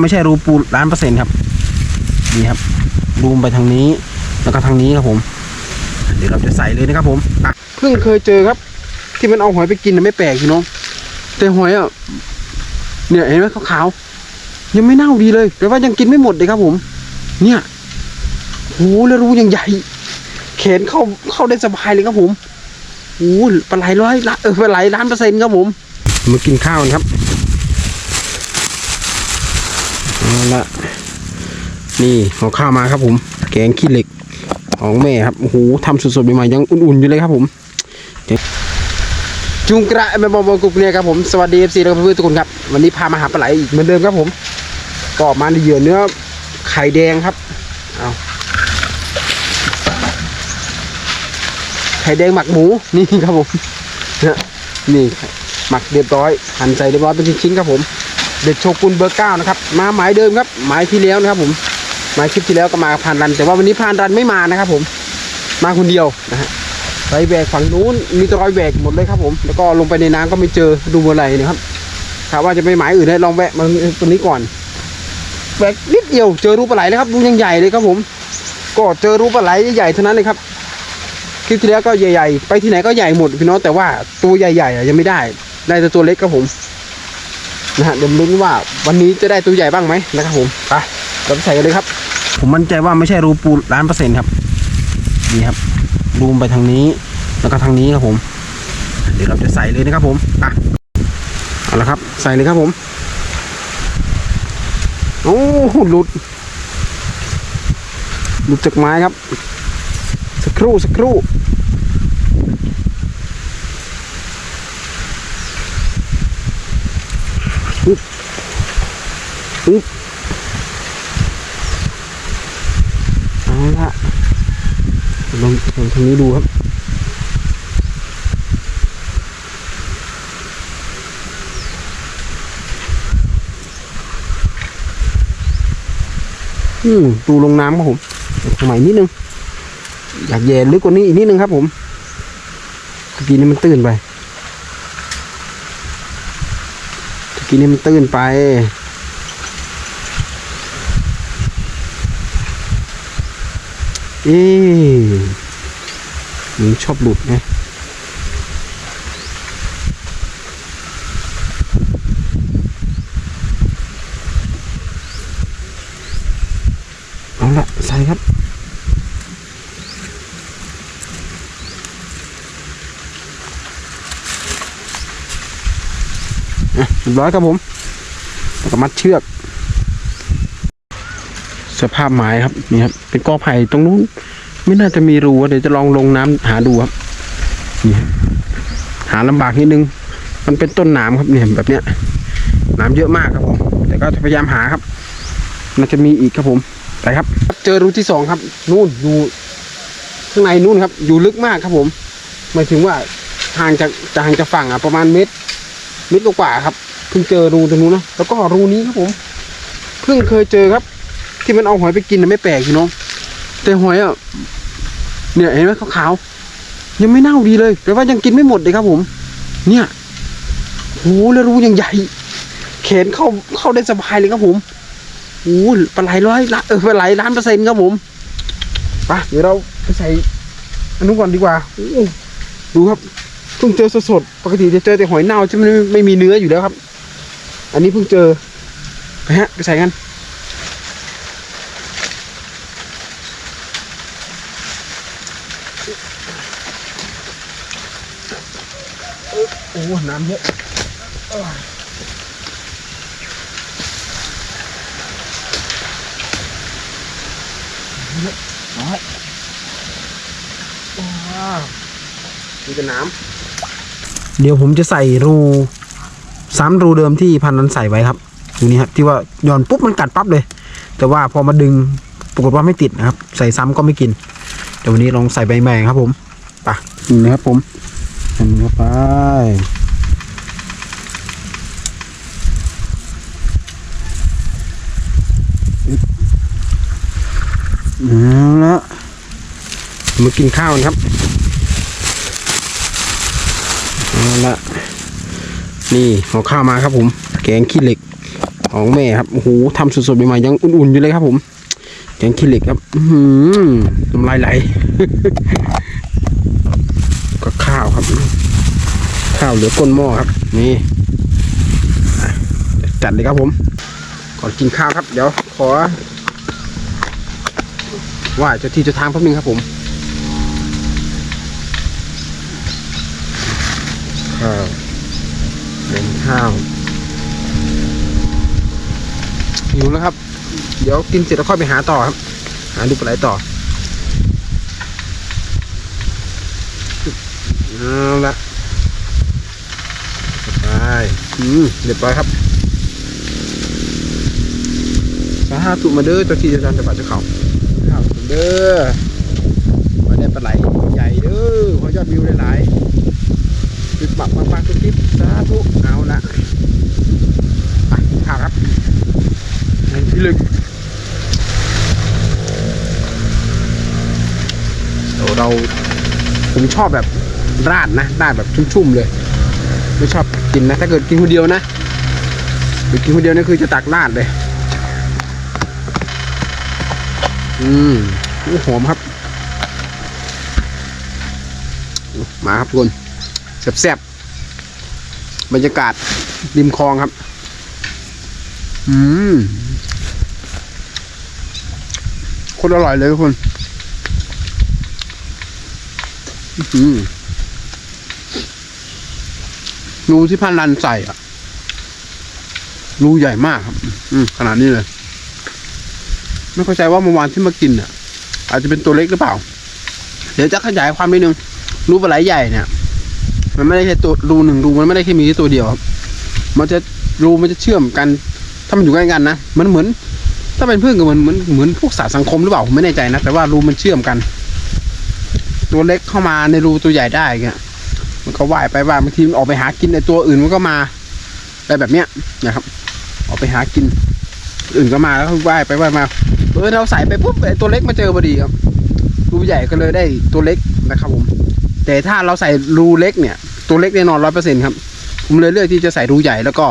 ไม่ใช่รูปูล้านเปอร์เซ็นต์ครับนี่ครับรูมไปทางนี้ แล้วก็ทางนี้ครับผม เดี๋ยวเราจะใส่เลยนะครับผมเพิ่งเคยเจอครับ ที่มันเอาหอยไปกินนะไม่แปลกพี่น้องแต่หอยอะเนี่ยเห็นไหมขาวๆยังไม่เน่าดีเลยแต่ว่ายังกินไม่หมดเลยครับผม เนี่ยโหแล้วรูยังใหญ่แขนเข้าเข้าได้สบายเลยครับผมโอ้ปลาไหลร้อยละเออปลาไหลล้านเปอร์เซ็นต์ครับผม มากินข้าวกันครับเอา ละนี่เอาข้าวมาครับผม แกงขี้เหล็กของแม่ครับโอ้โหทำสดๆใหม่ๆยังอุ่นๆอยู่เลยครับผมจุงกระแม่บอมบกุกเนี่ยครับผมสวัสดีเอฟซีและเพื่อนๆทุกคนครับ วันนี้พามาหาปลาไหลอีกเหมือนเดิมครับผมก็มาในเหยื่อเนื้อไข่แดงครับเอาไข่แดงหมักหมูนี่ครับผมนี่หมักเรียบร้อยหั่นใส่เรียบร้อยเป็นชิ้นๆครับผม เด็ดโชกุนเบอร์เก้านะครับ มาหมายเดิมครับ หมายที่แล้วนะครับ ผม หมายคลิปที่แล้วก็มาพานรัน แต่ว่าวันนี้พานรันไม่มานะครับ ผม มาคนเดียวนะฮะไปแบกฝั่งนู้นมีตรอยแบกหมดเลยครับ ผม แล้วก็ลงไปในน้ำก็ไม่เจอดูอะไรนะครับถามว่าจะไปหมายอื่นได้ลองแวะมาตัวนี้ก่อนแบกนิดเดียวเจอรูปปลาไหลเลยครับ ดูยังใหญ่เลยครับ ผม ก็เจอรูปปลาไหลใหญ่เท่านั้นเลยครับคลิปที่แล้วก็ใหญ่ๆ ไปที่ไหนก็ใหญ่หมดพี่น้องแต่ว่าตัวใหญ่ๆอ่ยังไม่ได้ ได้แต่ตัวเล็กครับผม นะฮะเดี๋ยวลุ้นว่าวันนี้จะได้ตัวใหญ่บ้างไหมนะครับผมไปเราไปใส่กันเลยครับ ผมมั่นใจว่าไม่ใช่รูปูล้านเปอร์เซ็นต์ครับนี่ครับรูมไปทางนี้ แล้วก็ทางนี้ครับผม เดี๋ยวเราจะใส่เลยนะครับผมอะเอาละครับ ใส่เลยครับผมโอ้หลุดหลุดจากไม้ครับ สักครู่สักครู่ อึ๊บเอาละลองลองทางนี้ดูครับอืมดูลงน้ำครับผมสมัยนิดนึง อยากแย่ลึกกว่านี้อีกนิดนึงครับผมตะกี้นี้มันตื้นไปตะกี้นี้มันตื้นไป เอ๊มันชอบหลุดไงเอาละใส่ครับเรียบร้อยครับผมแล้วก็มัดเชือก สภาพไม้ครับนี่ครับเป็นกอไผ่ตรงนู้น ไม่น่าจะมีรูเดี๋ยวจะลองลงน้ำหาดูครับนี่หาลำบากนิดนึง มันเป็นต้นหนามครับเนี่ยแบบเนี้ยหนามเยอะมากครับผมแต่ก็พยายามหาครับน่าจะมีอีกครับผมไปครับ เจอรูที่สองครับ นู่นอยู่ข้างในนู่นครับ อยู่ลึกมากครับผมหมายถึงว่าห่างจากจากห่างจากฝั่งอะประมาณเมตรเม็ดกว่าครับเพิ่งเจอรูตรงนู้นนะแล้วก็รูนี้ครับผมเพิ่งเคยเจอครับ ที่มันเอาหอยไปกินนะไม่แปลกพี่น้อง แต่หอยอะเนี่ยเห็นไหมขาวๆยังไม่เน่าดีเลยแปลว่ายังกินไม่หมดเลยครับผม เนี่ยโหแล้วรูยังใหญ่แขนเข้าเข้าได้สบายเลยครับผมโอ้ปลาไหลร้อยละเออปลาไหลล้านเปอร์เซ็นต์ครับผมไปเดี๋ยวเราไปใส่อันนู้นก่อนดีกว่าดูครับเพิ่งเจอสดๆปกติจะเจอแต่หอยเน่าที่มันไม่ไม่มีเนื้ออยู่แล้วครับ อันนี้เพิ่งเจอไปฮะไปใส่กัน โอ้น้ำเยอะอ้าวเยอะน้อยว้าวมีแต่น้ำเดี๋ยวผมจะใส่รูซ้ำรูเดิมที่พันนั้นใส่ไว้ครับดูนี่ครับที่ว่าหย่อนปุ๊บมันกัดปั๊บเลย แต่ว่าพอมาดึงปรากฏว่าไม่ติดนะครับ ใส่ซ้ำก็ไม่กินเดี๋ยววันนี้ลองใส่ใบแมงครับผมไปะนี่นะครับผม อันนี้เข้าไปเอาละมากินข้าวกันครับเอาละนี่เอาข้าวมาครับผม แกงขี้เหล็กของแม่ครับโอ้โหทำสดๆใหม่ๆยังอุ่นๆอยู่เลยครับผมแกงขี้เหล็กครับอื้อหือน้ำลายไหล ก็ข้าวครับ ข้าวเหลือก้นหม้อครับ นี่จัดเลยครับผม ก่อนกินข้าวครับ เดี๋ยวขอไหว่าเจะที่เจะทางแป๊บนึงครับผมข้าวเป็นข้าวหิวแล้วครับ เดี๋ยวกินเสร็จแล้วค่อยไปหาต่อครับ หาดูปลาไหลต่อเอาละ อืมเรียบร้อยครับสาธุมาเด้อเจ้าที่เจ้าทางจังหวัดเจ้าเขาข้าวเด้อมาได้ปลาไหลใหญ่เด้อขอยอดวิวหลายๆติดบักมากๆทุกคลิปสาธุเอาละไปข้าวครับนี่ที่ลึกเดี๋ยเราผมชอบแบบราดนะราดแบบชุ่มๆเลย ไม่ชอบกินนะ ถ้าเกิดกินคนเดียวนะหรือกินคนเดียวนี่คือจะตักราดเลย อืมโอ้หอมครับ มาครับทุกคนแซ่บๆบรรยากาศริมคลองครับ อืมโคตรอร่อยเลยทุกคน อื้อหือ รูที่พันรันใส่อะ รูใหญ่มากครับ อืมขนาดนี้เลย ไม่เข้าใจว่าเมื่อวานที่มากินอะ อาจจะเป็นตัวเล็กหรือเปล่า เดี๋ยวจะขยายความนิดนึง รูปลาไหลใหญ่เนี่ย มันไม่ได้แค่ตัวรูหนึ่งรูมันไม่ได้แค่มีแค่ตัวเดียวครับ มันจะรูมันจะเชื่อมกัน ถ้ามันอยู่ใกล้กันนะ มันเหมือน ถ้าเป็นพึ่งก็เหมือนเหมือนเหมือนพวกสัตว์สังคมหรือเปล่าผมไม่แน่ใจนะ แต่ว่ารูมันเชื่อมกัน ตัวเล็กเข้ามาในรูตัวใหญ่ได้เงี้ย มันก็ว่ายไปว่ายบางทีมันออกไปหากินในตัวอื่นมันก็มาอะไรแบบเนี้ยนะครับ ออกไปหากิน อื่นก็มาแล้วก็ว่ายไปว่ายมาเออเราใส่ไปปุ๊บไอตัวเล็กมาเจอพอดีครับรูใหญ่ก็เลยได้ตัวเล็กนะครับผม แต่ถ้าเราใส่รูเล็กเนี่ย ตัวเล็กแน่นอนร้อยเปอร์เซ็นต์ครับ ผมเลยเลือกที่จะใส่รูใหญ่แล้วก็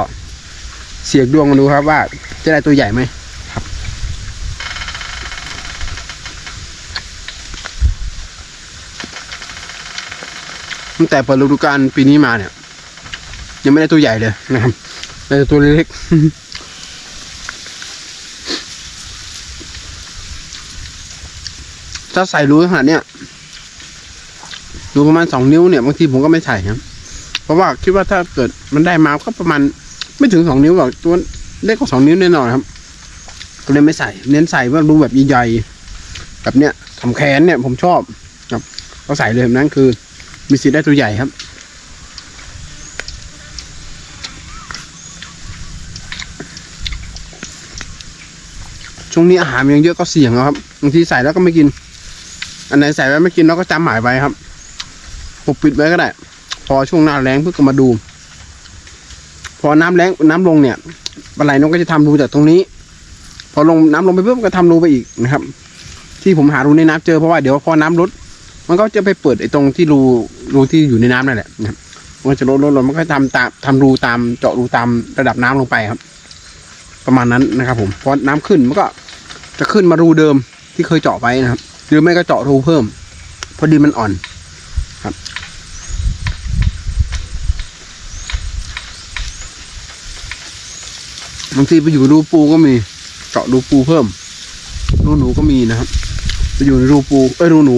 เสียกดวงกันดูครับว่าจะได้ตัวใหญ่ไหมครับ ตั้งแต่เปิดฤดูกาลปีนี้มาเนี่ย ยังไม่ได้ตัวใหญ่เลยนะครับได้แต่ตัวเล็กถ้าใส่รูขนาดเนี้ยรูประมาณสองนิ้วเนี่ยบางทีผมก็ไม่ใส่ครับ เพราะว่าคิดว่าถ้าเกิดมันได้มาก็ประมาณไม่ถึงสองนิ้วหรอกตัวเล็กกว่าสองนิ้วแน่นอนครับ ก็เลยไม่ใส่ เน้นใส่ว่ารูแบบใหญ่ๆแบบเนี้ยทำแขนเนี่ยผมชอบครับก็ใส่เลยแบบนั้นคือ มีสิทธิ์ได้ตัวใหญ่ครับ ช่วงนี้อาหารมันยังเยอะก็เสี่ยงนะครับบางทีใส่แล้วก็ไม่กิน อันไหนใส่ไว้ไม่กินเราก็จำหมายไว้ครับปกปิดไว้ก็ได้ พอช่วงหน้าแรงเพื่อก็มาดู พอน้ำแรงน้ำลงเนี่ยปลาไหลนกก็จะทำรูจากตรงนี้ พอลงน้ำลงไปปุ๊บก็ทำรูไปอีกนะครับ ที่ผมหารูในน้ำเจอเพราะว่าเดี๋ยวพอน้ำลด มันก็จะไปเปิดไอ้ตรงที่รูรูที่อยู่ในน้ำนั่นแหละนะครับมันจะลดลดลดมันก็ทำตามทำรูตามเจาะรูตามระดับน้ำลงไปครับ ประมาณนั้นนะครับ ผมพอน้ำขึ้นมันก็จะขึ้นมารูเดิมที่เคยเจาะไว้นะครับ หรือไม่ก็เจาะรูเพิ่ม พอดินมันอ่อนครับบางทีไปอยู่รูปูก็มีเจาะรูปูเพิ่มรูหนูก็มีนะครับ ไปอยู่ในรูปูเอ้ยรูหนู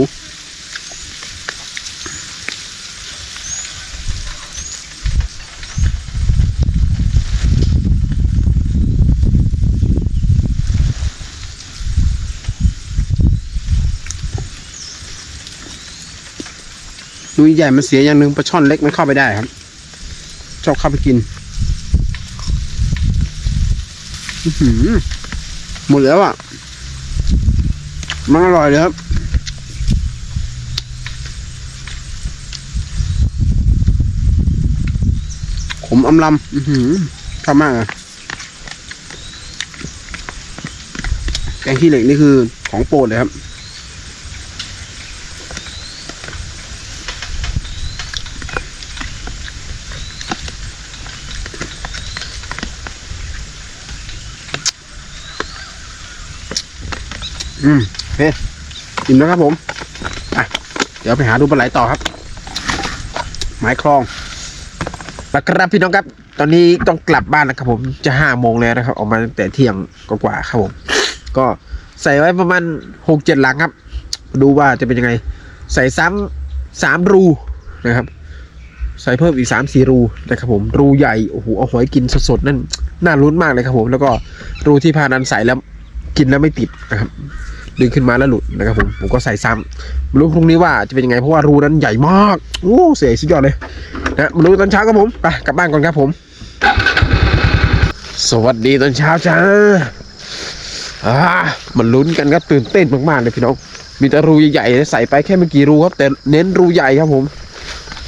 รูใหญ่มันเสียอย่างหนึ่งปลาช่อนเล็กมันเข้าไปได้ครับ ชอบเข้าไปกินอือหือหมดแล้วอะ มันอร่อยเลยครับขมอำลำอือหือชอบมากอะแกงขี้เหล็กนี่คือของโปรดเลยครับ อืมโอเคอิ่มแล้วครับผมไปเดี๋ยวไปหาดูปลาไหลต่อครับ หมายคลองแล้วครับพี่น้องครับ ตอนนี้ต้องกลับบ้านนะครับผมจะห้าโมงแล้วนะครับ ออกมาตั้งแต่เที่ยงกว่าๆครับผม ก็ใส่ไว้ประมาณหกเจ็ดหลังครับ ดูว่าจะเป็นยังไง ใส่ซ้ำสามรูนะครับใส่เพิ่มอีกสามสี่รูนะครับผมรูใหญ่โอ้โหเอาหอยกินสดๆนั่นน่าลุ้นมากเลยครับผม แล้วก็รูที่พานันใส่แล้วกินแล้วไม่ติดนะครับ ดึงขึ้นมาแล้วหลุดนะครับผมผมก็ใส่ซ้ำไม่รู้พรุ่งนี้ว่าจะเป็นยังไงเพราะว่ารูนั้นใหญ่มากโอ้เสียสุดยอดเลยนะมาดูตอนเช้าครับผมไปกลับบ้านก่อนครับผม สวัสดีตอนเช้าจ้าอ่ามันลุ้นกันครับตื่นเต้นมากๆเลยพี่น้องมีแต่รูใหญ่ๆใส่ไปแค่ไม่กี่รูครับ แต่เน้นรูใหญ่ครับผม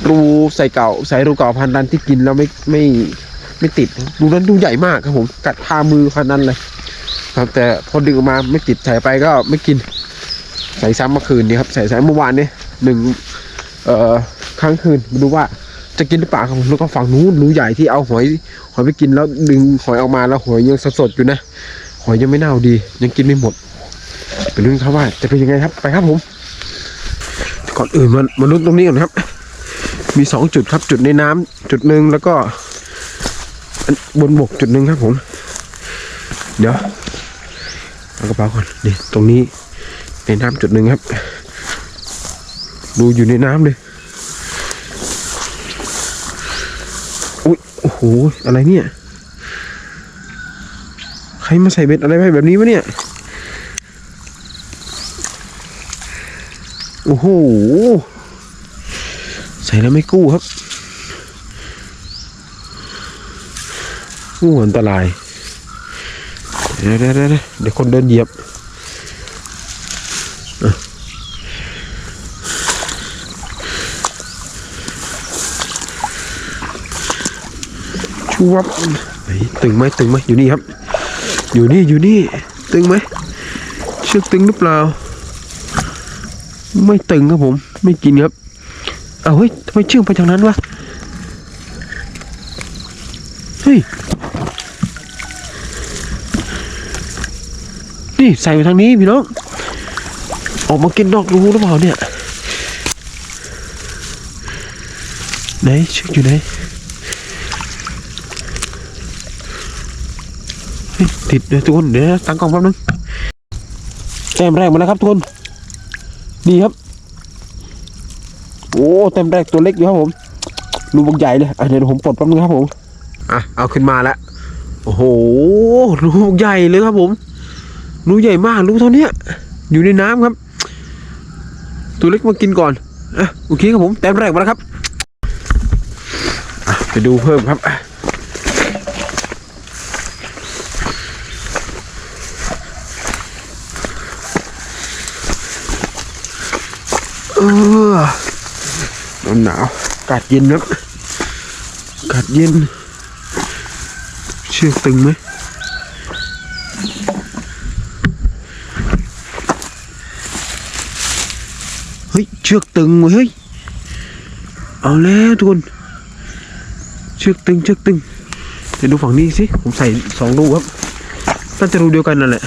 รูใส่เก่าใส่รูเก่าพันดันที่กินแล้วไม่ไม่ไม่ติดรูนั้นดูใหญ่มากครับผม กัดคามือพันนั้นเลย ครับแต่พอดึงออกมาไม่ติดใส่ไปก็ไม่กิน ใส่ซ้ำเมื่อคืนนี้ครับ ใส่ซ้ำเมื่อวานนี้หนึ่งเอ่อครั้งคืนมาดูว่าจะกินหรือเปล่าครับแล้วก็ฝั่งนู้นรูใหญ่ที่เอาหอยหอยไปกินแล้วดึงหอยออกมาแล้วหอยยังสดๆอยู่นะหอยยังไม่เน่าดี ยังกินไม่หมดไปลุ้นครับว่าจะเป็นยังไงครับไปครับผม ก่อนอื่นมามาลุ้นตรงนี้ก่อนครับ มีสองจุดครับจุดในน้ำจุดหนึ่งแล้วก็บนบกจุดหนึ่งครับผม เดี๋ยว เอากระเป๋าก่อนนี่ตรงนี้ในน้ำจุดหนึ่งครับ ดูอยู่ในน้ำเลยอุ้ยโอ้โหอะไรเนี่ย ใครมาใส่เบ็ดอะไรไว้แบบนี้วะเนี่ย โอ้โห ใส่แล้วไม่กู้ครับกู้อันตราย เดี๋ยวเดี๋ยวเดี๋ยวคนเดินเหยียบชูวับตึงไหมตึงไหมอยู่นี่ครับ อยู่นี่อยู่นี่ ตึงไหมเชือกตึงหรือเปล่า ไม่ตึงครับผม ไม่กินครับเอาเฮ้ยทำไมเชือกไปทางนั้นวะเฮ้ย นี่ใส่ไปทางนี้พี่น้อง ออกมากินนอกรูหรือเปล่าเนี่ย ไหนเชือกอยู่ไหนติดเลยทุกคนเดี๋ยวตั้งกล้องแป๊บนึงแต้มแรกมาแล้วครับทุกคนนี่ครับ โอ้เต็มแรกตัวเล็กอยู่ครับผมรูบักใหญ่เลยอะเดี๋ยวผมปลดแป๊บนึงครับผมอะเอาขึ้นมาแล้วโอ้โหรูบักใหญ่เลยครับผม รูใหญ่มากรูเท่าเนี้ยอยู่ในน้ำครับ ตัวเล็กมากินก่อนอะโอเคครับผมเต็มแรกมาแล้วครับไปดูเพิ่มครับอะเออหนาวอากาศเย็นครับอากาศเย็น เชือกตึงไหม ฮ้ยเชือกตึงเว้ยเฮ้ยเอาแล้วทุกคนเชือกตึงเชือกตึงเดี๋ยวดูฝั่งนี้สิผมใส่สองรูครับน่าจะรูเดียวกันนั่นแหละ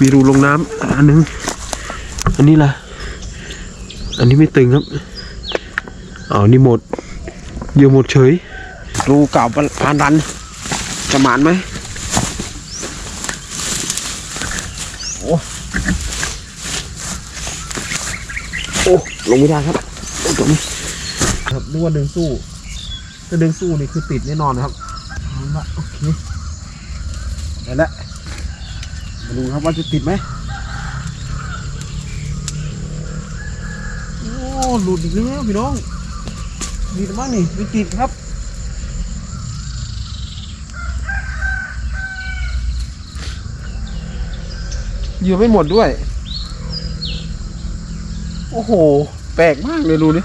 มีรูลงน้ำอันนึงอันนี้ล่ะ อันนี้ไม่ตึงครับอ้านี่หมดเยื่อหมดเฉย รูเก่าพานรันจะหมานไหมโอ้ โอ้ลงไม่ได้ครับโอ้ตรงนี้ครับนึกว่าดินสู้ถ้าดินสู้นี่คือติดแน่นอนนะครับเอาละโอเคได้แล้วมาดูครับว่าจะติดไหมโอ้หลุดอีกแล้วพี่น้องดีมากนี่ไม่ติดครับเยื่ไม่หมดด้วย โอ้โห แปลกมากเลยรูนี้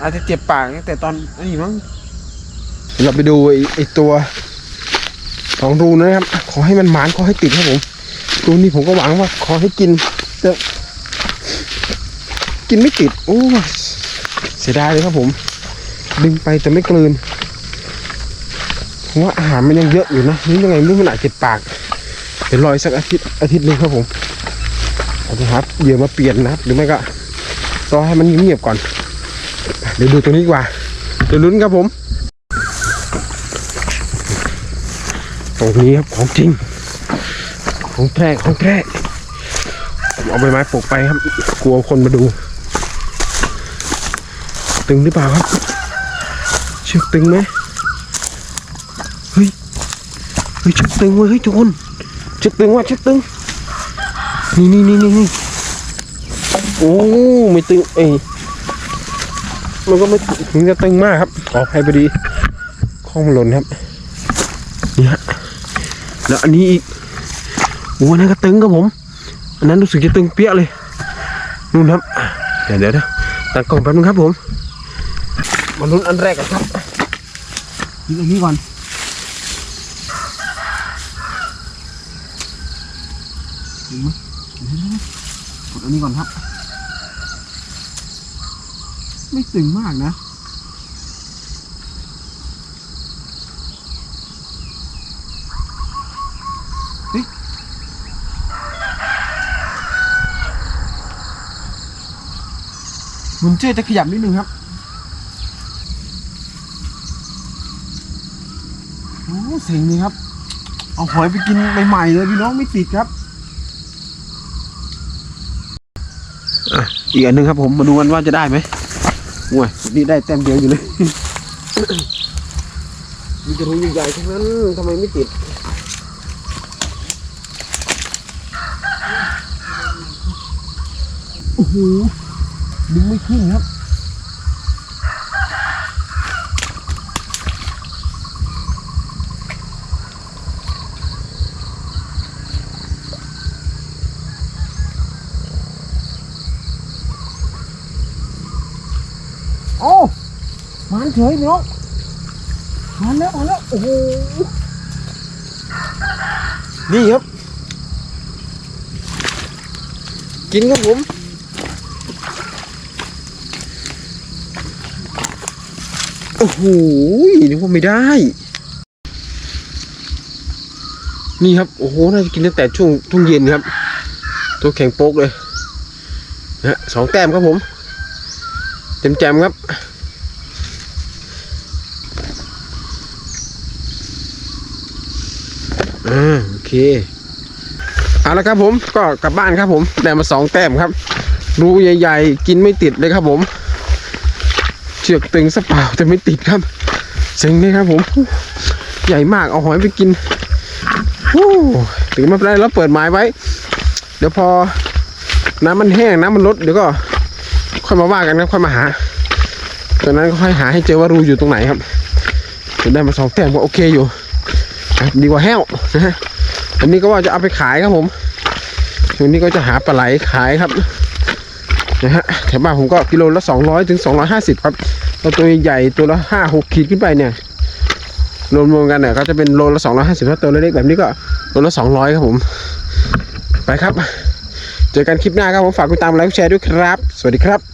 อาจจะเจ็บปากแต่ตอนนี้มั้งเราไปดูไอ้ไอตัวสองรูนะครับ ขอให้มันหมานขอให้ติดครับผมรูนี้ผมก็หวังว่า ขอให้กินแต่กินไม่ติด โอ้เสียดายเลยครับผม ดึงไปแต่ไม่กลืนผมว่าอาหารมันยังเยอะอยู่นะนี่ยังไงไม่รู้มันอาจเจ็บปากแต่ดี๋ยวรออีกสักอาทิตย์อาทิตย์หนึงครับผม เอาจจะหาเหยื่อมาเปลี่ยนนะครับ หรือไม่ก็รอให้มันเงียบก่อน เดี๋ยวดูตรงนี้ดีกว่า เดี๋ยวลุ้นครับผม ตรงนี้ครับของจริง ของแท้ของแท้เอาใบไม้ปลูกไปครับ กลัวคนมาดู ตึงหรือเปล่าครับ เชือกตึงไหมเฮ้ย เฮ้ยเชือกตึงเว้ยเฮ้ยทุกคนเชือกตึงว่ะเชือกตึง นี่นี่นี่นี่นี่โอ้ไม่ตึงเอ้ยมันก็ไม่ถึงจะตึงมากครับขออภัยพอดีข้องมันหล่นครับนี่ฮะแล้วอันนี้อีกโอ้อันนั้นก็ตึงครับผมอันนั้นรู้สึกจะตึงเปี้ยเลยนู่นครับเดี๋ยวเดี๋ยวเดี๋ยวตัดกล่องแป๊บนึงครับผมมาลุ้นอันแรกกันครับนี่ตรงนี้ก่อนถึงไหมเดี๋ยวๆๆกดอั นี้ก่อนครับ ไม่ตึงมากนะหมุนเชือจะขยับนิดนึงครับโอ้เสียงนี่ครับ เอาหอยไปกินใหม่ๆเลยพี่น้องไม่ติดครับ อะอีกอันหนึ่งครับผมมาดูกันว่าจะได้ไหมโอ้ยนี่ได้แต้มเดียวอยู่เลยมีกระทูใหญ่ๆทั้งนั้นทำไมไม่ติดโอ้โหดึงไม่ขึ้นครับ เฉยพี่น้องมันแล้วมันแล้วโอ้โหนี่ครับ กินครับผมโอ้โหนึกว่าไม่ได้ นี่ครับ โอ้โห น่าจะกินตั้งแต่ช่วงทุ่งเย็นครับ ตัวแข็งโป๊กเลยนะฮะสองแต้มครับผม เต็มแจมครับ อ่า โอ เคเอาละครับผมก็กลับบ้านครับผมได้มาสองแต้มครับ รูใหญ่ๆ กินไม่ติดเลยครับผม เชือกตึงสะเปล่าแต่ไม่ติดครับเซ็งเลยครับผม ใหญ่มากเอาหอยไปกินวู้ถึงไมาเป็นไรแล้วเปิดไม้ไว้ เดี๋ยวพอน้ำมันแห้งน้ำมันลดเดี๋ยวก็ค่อยมาว่ากันนะค่อยมาหาตอนนั้นก็ค่อยหาให้เจอว่ารูอยู่ตรงไหนครับจนได้มาสองแต้มก็โอเคอยู่ ดีกว่าแห้วนะฮะ อันนี้ก็ว่าจะเอาไปขายครับผมวงนี้ก็จะหาปลาไหลขายครับนะฮะแถวบ้านผมก็กิโลละ200ถึง250ครับแล้วตัวใหญ่ตัวละ5 6ขีดขึ้นไปเนี่ยรวมๆกันเนี่ยก็จะเป็นโลละ250ถ้าตัวเล็กๆแบบนี้ก็โลละ200ครับผม ไปครับ เจอกันคลิปหน้าครับผมฝากกดติดตามไลค์แชร์ด้วยครับ สวัสดีครับ